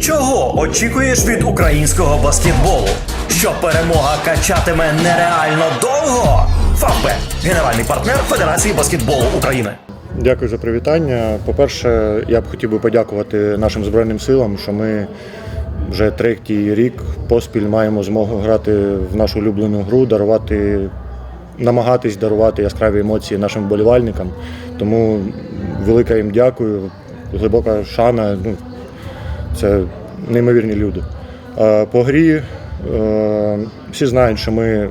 Чого очікуєш від українського баскетболу? Що перемога качатиме нереально довго? Фавбет – генеральний партнер Федерації баскетболу України. Дякую за привітання. По-перше, я б хотів би подякувати нашим Збройним силам, що ми вже третій рік поспіль маємо змогу грати в нашу улюблену гру, дарувати, намагатись дарувати яскраві емоції нашим вболівальникам. Тому велика їм дякую, глибока шана. Ну, це неймовірні люди. По грі е, всі знають, що ми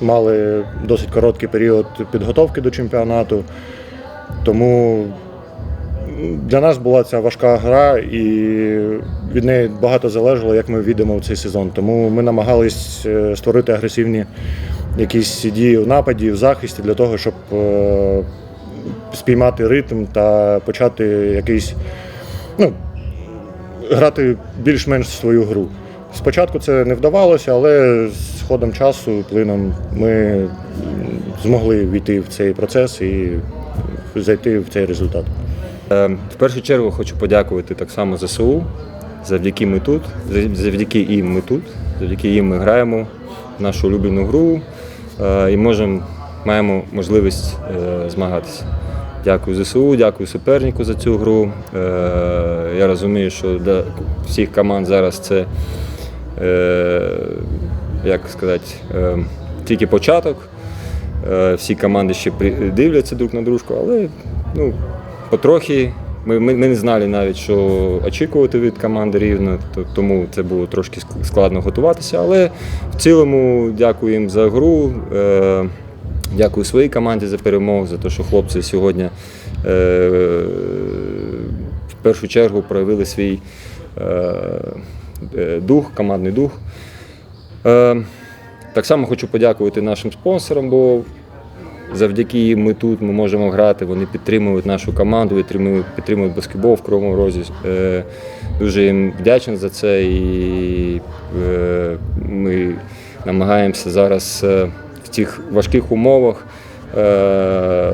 мали досить короткий період підготовки до чемпіонату. Тому для нас була ця важка гра, і від неї багато залежало, як ми війдемо в цей сезон. Тому ми намагались е, створити агресивні якісь дії в нападі, в захисті для того, щоб е, спіймати ритм та почати якийсь, ну, грати більш-менш свою гру. Спочатку це не вдавалося, але з ходом часу, плином, ми змогли війти в цей процес і зайти в цей результат. Е, В першу чергу хочу подякувати так само ЗСУ. Завдяки ми тут, завдяки їм ми тут, завдяки їм ми граємо нашу улюблену гру е, і можемо, маємо можливість е, змагатися. Дякую ЗСУ, дякую супернику за цю гру. Е, Я розумію, що для всіх команд зараз це, е, як сказати, е, тільки початок. Всі команди ще дивляться друг на дружку, але ну, потрохи. Ми, ми, не знали навіть, що очікувати від команди рівно, то- тому це було трошки складно готуватися. Але в цілому дякую їм за гру. Е, дякую своїй команді за перемогу, за те, що хлопці сьогодні е, в першу чергу проявили свій е, е, дух, командний дух. Так само хочу подякувати нашим спонсорам, бо завдяки їм ми тут ми можемо грати. Вони підтримують нашу команду, підтримують, підтримують баскетбол в Кривому Розі. Дуже їм вдячний за це. І ми намагаємося зараз цих важких умовах е,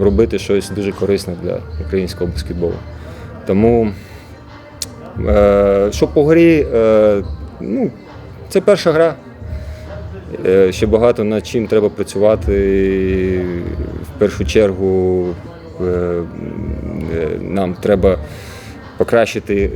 робити щось дуже корисне для українського баскетболу. Тому Е, Що по грі, е, ну, це перша гра. Ще багато над чим треба працювати. В першу чергу нам треба покращити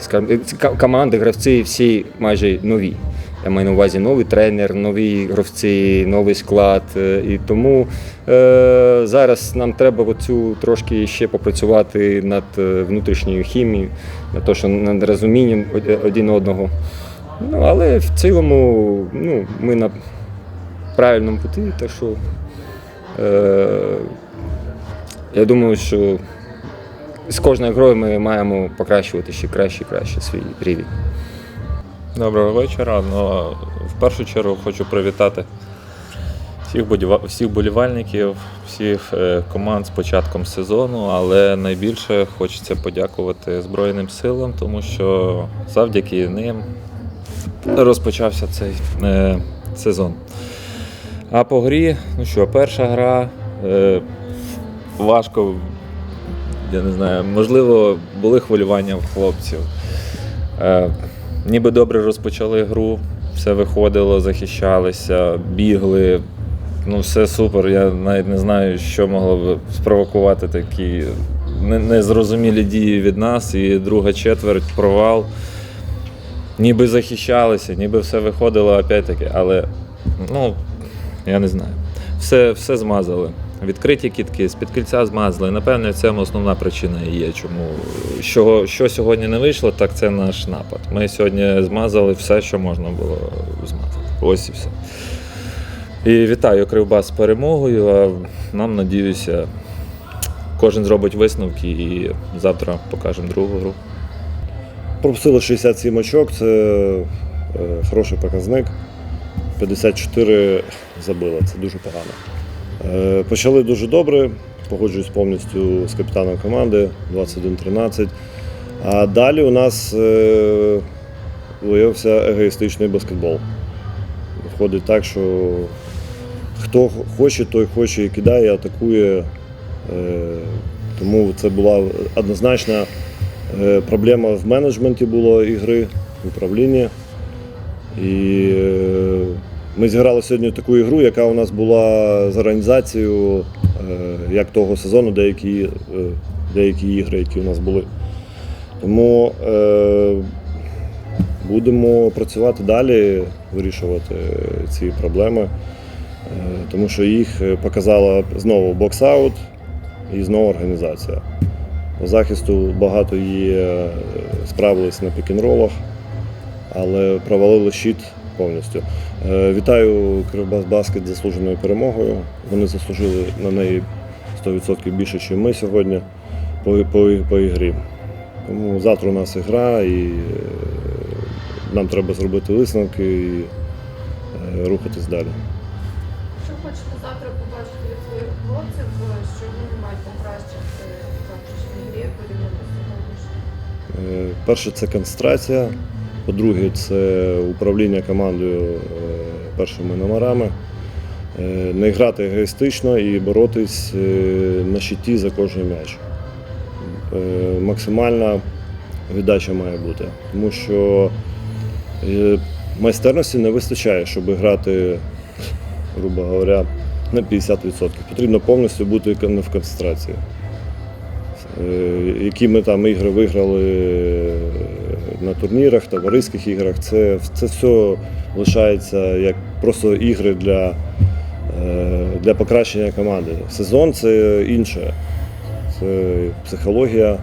скажімо, команди, гравці всі майже нові. Я маю на увазі новий тренер, нові гравці, новий склад. Е, І тому е, зараз нам треба оцю трошки ще попрацювати над е, внутрішньою хімією, над то, що над розумінням один одного. Ну, але в цілому ну, ми на правильному путі, так що е, я думаю, що з кожною грою ми маємо покращувати ще краще і краще свій рівень. Доброго вечора. Ну, в першу чергу хочу привітати всіх, всіх болівальників, всіх е, команд з початком сезону, але найбільше хочеться подякувати Збройним силам, тому що завдяки ним розпочався цей е, сезон. А по грі, ну що, перша гра е, важко, я не знаю, можливо, були хвилювання в хлопців. Е, ніби добре розпочали гру, все виходило, захищалися, бігли. Ну, все супер. Я навіть не знаю, що могло б спровокувати такі незрозумілі дії від нас. І друга четверть провал. Ніби захищалися, ніби все виходило опять-таки, але ну, я не знаю. Все, все змазали. Відкриті кітки, з-під кільця змазали. Напевне, в цьому основна причина і є. Чому що, що сьогодні не вийшло, так це наш напад. Ми сьогодні змазали все, що можна було змазати. Ось і все. І вітаю Кривбас з перемогою. А нам, надіюся, кожен зробить висновки і завтра покажемо другу гру. Пропустили 67 очок, це е, хороший показник. 54 забили, це дуже погано. Е, почали дуже добре, погоджуюсь повністю з капітаном команди 21-13. А далі у нас е, виявився егоїстичний баскетбол. Виходить так, що хто хоче, той хоче і кидає, атакує. Е, тому це була однозначна Проблема в менеджменті була ігри, в управлінні. І ми зіграли сьогодні таку ігру, яка у нас була з організацією е, як того сезону, деякі, е, деякі ігри, які у нас були. Тому е, будемо працювати далі, вирішувати ці проблеми, е, тому що їх показала знову боксаут і знову організація. По захисту багато є, справились на пікінролах, але провалили щит повністю. Е, Вітаю Кривбас Баскет з заслуженою перемогою. Вони заслужили на неї 100% більше, ніж ми сьогодні по, по, по ігрі. Тому завтра у нас ігра і е, нам треба зробити висновки і е, рухатись далі. Що хочете завтра побачити від своїх хлопців, що вони мають покращити в завтрашній грі порівняно з сьогоднішнім? Перше це концентрація. По-друге, це управління командою е, першими номерами. Е, Не грати егоїстично і боротись е, на щиті за кожен м'яч. Максимальна віддача має бути. Тому що майстерності не вистачає, щоб грати, грубо говоря, на 50%. Потрібно повністю бути в концентрації. Які ми там ігри виграли на турнірах, товариських іграх, це, це все лишається як просто ігри для, е, для покращення команди. Сезон це інше, це психологія,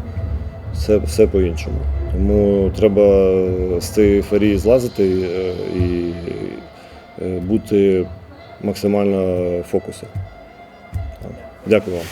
це все по-іншому. Тому треба з цієї ейфорії злазити е, і е, бути максимально в фокусі. Дякую вам.